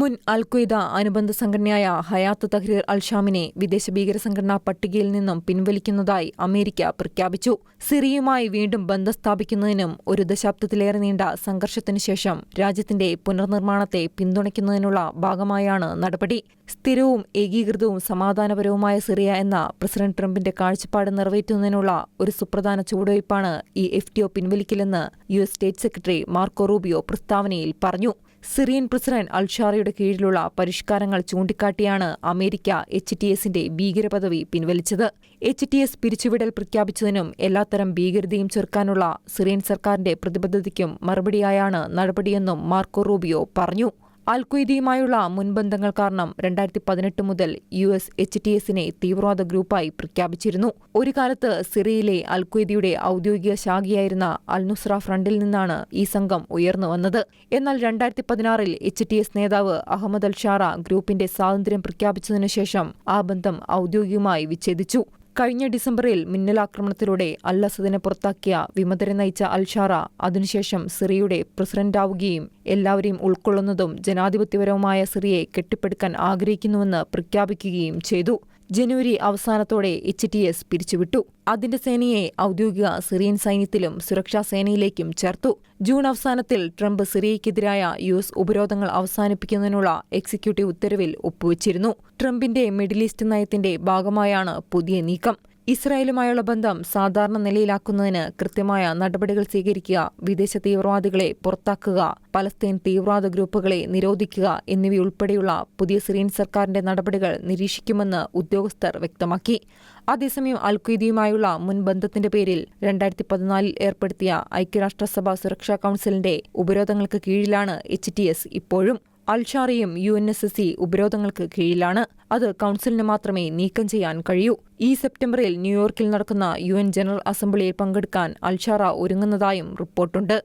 മുൻ അൽഖ്വയ്ദ അനുബന്ധ സംഘടനയായ ഹയാത്ത് തഹ്രീർ അൽഷാമിനെ വിദേശ ഭീകര സംഘടനാ പട്ടികയിൽ നിന്നും പിൻവലിക്കുന്നതായി അമേരിക്ക പ്രഖ്യാപിച്ചു. സിറിയയുമായി വീണ്ടും ബന്ധം സ്ഥാപിക്കുന്നതിനും ഒരു ദശാബ്ദത്തിലേറെ നീണ്ട സംഘർഷത്തിനു ശേഷം രാജ്യത്തിന്റെ പുനർനിർമ്മാണത്തെ പിന്തുണയ്ക്കുന്നതിനുള്ള ഭാഗമായാണ് നടപടി. സ്ഥിരവും ഏകീകൃതവും സമാധാനപരവുമായ സിറിയ എന്ന പ്രസിഡന്റ് ട്രംപിന്റെ കാഴ്ചപ്പാട് നിറവേറ്റുന്നതിനുള്ള ഒരു സുപ്രധാന ചുവടുവയ്പ്പാണ് ഈ F T O പിൻവലിക്കലെന്ന് U S state secretary Marco Rubio പ്രസ്താവനയിൽ പറഞ്ഞു. സിറിയൻ പ്രസിഡന്റ് അൽഷാറയുടെ കീഴിലുള്ള പരിഷ്കാരങ്ങൾ ചൂണ്ടിക്കാട്ടിയാണ് അമേരിക്ക എച്ച് ടി എസിന്റെ ഭീകരപദവി പിൻവലിച്ചത്. എച്ച് ടി എസ് പിരിച്ചുവിടൽ പ്രഖ്യാപിച്ചതിനും എല്ലാത്തരം ഭീകരതയും ചെറുക്കാനുള്ള സിറിയൻ സർക്കാരിന്റെ പ്രതിബദ്ധതയ്ക്കും മറുപടിയായാണ് നടപടിയെന്നും മാർക്കോ റൂബിയോ പറഞ്ഞു. അൽഖ്വയ്ദയുമായുള്ള മുൻബന്ധങ്ങൾ കാരണം രണ്ടായിരത്തി പതിനെട്ട് മുതൽ യു എസ് എച്ച് ടി എസിനെ തീവ്രവാദ ഗ്രൂപ്പായി പ്രഖ്യാപിച്ചിരുന്നു. ഒരു കാലത്ത് സിറിയയിലെ അൽക്വയ്ദയുടെ ഔദ്യോഗിക ശാഖയായിരുന്ന അൽനുസ്ര ഫ്രണ്ടിൽ നിന്നാണ് ഈ സംഘം ഉയർന്നു വന്നത്. എന്നാൽ രണ്ടായിരത്തി പതിനാറിൽ എച്ച് ടി എസ് നേതാവ് അഹമ്മദ് അൽ ഷാറ ഗ്രൂപ്പിന്റെ സ്വാതന്ത്ര്യം പ്രഖ്യാപിച്ചതിനു ശേഷം ആ ബന്ധം ഔദ്യോഗികമായി വിച്ഛേദിച്ചു. കഴിഞ്ഞ ഡിസംബറിൽ മിന്നലാക്രമണത്തിലൂടെ അൽ അസദിനെ പുറത്താക്കിയ വിമതരെ നയിച്ച അൽഷാറ അതിനുശേഷം സിറിയയുടെ പ്രസിഡന്റാവുകയും എല്ലാവരെയും ഉൾക്കൊള്ളുന്നതും ജനാധിപത്യപരവുമായ സിറിയെ കെട്ടിപ്പടുക്കാൻ ആഗ്രഹിക്കുന്നുവെന്ന് പ്രഖ്യാപിക്കുകയും ചെയ്തു. ജനുവരി അവസാനത്തോടെ എച്ച് ടി എസ് പിരിച്ചുവിട്ടു. അതിന്റെ സേനയെ ഔദ്യോഗിക സിറിയൻ സൈന്യത്തിലും സുരക്ഷാ സേനയിലേക്കും ചേർത്തു. ജൂൺ അവസാനത്തിൽ ട്രംപ് സിറിയയ്ക്കെതിരായ യു എസ് ഉപരോധങ്ങൾ അവസാനിപ്പിക്കുന്നതിനുള്ള എക്സിക്യൂട്ടീവ് ഉത്തരവിൽ ഒപ്പുവച്ചിരുന്നു. ട്രംപിന്റെ മിഡിൽ ഈസ്റ്റ് നയത്തിന്റെ ഭാഗമായാണ് പുതിയ നീക്കം. ഇസ്രായേലുമായുള്ള ബന്ധം സാധാരണ നിലയിലാക്കുന്നതിന് കൃത്യമായ നടപടികൾ സ്വീകരിക്കുക വിദേശ തീവ്രവാദികളെ പുറത്താക്കുക പലസ്തീൻ തീവ്രവാദ ഗ്രൂപ്പുകളെ നിരോധിക്കുക എന്നിവയുൾപ്പെടെയുള്ള പുതിയ സിറിയൻ സർക്കാരിന്റെ നടപടികൾ നിരീക്ഷിക്കുമെന്ന് ഉദ്യോഗസ്ഥർ വ്യക്തമാക്കി. അതേസമയം അൽഖ്വയ്ദയുമായുള്ള മുൻ ബന്ധത്തിന്റെ പേരിൽ രണ്ടായിരത്തി പതിനാലിൽ ഏർപ്പെടുത്തിയ ഐക്യരാഷ്ട്രസഭ സുരക്ഷാ കൌൺസിലിന്റെ ഉപരോധങ്ങൾക്ക് കീഴിലാണ് എച്ച് ഇപ്പോഴും. അൽഷാറിയും U N S S C ഉപരോധങ്ങൾക്ക് കീഴിലാണ്. അത് കൌൺസിലിന് മാത്രമേ നീക്കം ചെയ്യാൻ കഴിയൂ. ഈ സെപ്റ്റംബറിൽ ന്യൂയോർക്കിൽ നടക്കുന്ന യു എൻ ജനറൽ അസംബ്ലിയിൽ പങ്കെടുക്കാൻ അൽഷാറ ഒരുങ്ങുന്നതായും റിപ്പോർട്ടുണ്ട്.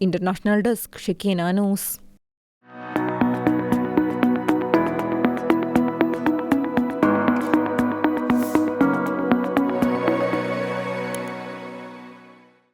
International desk Shekina news.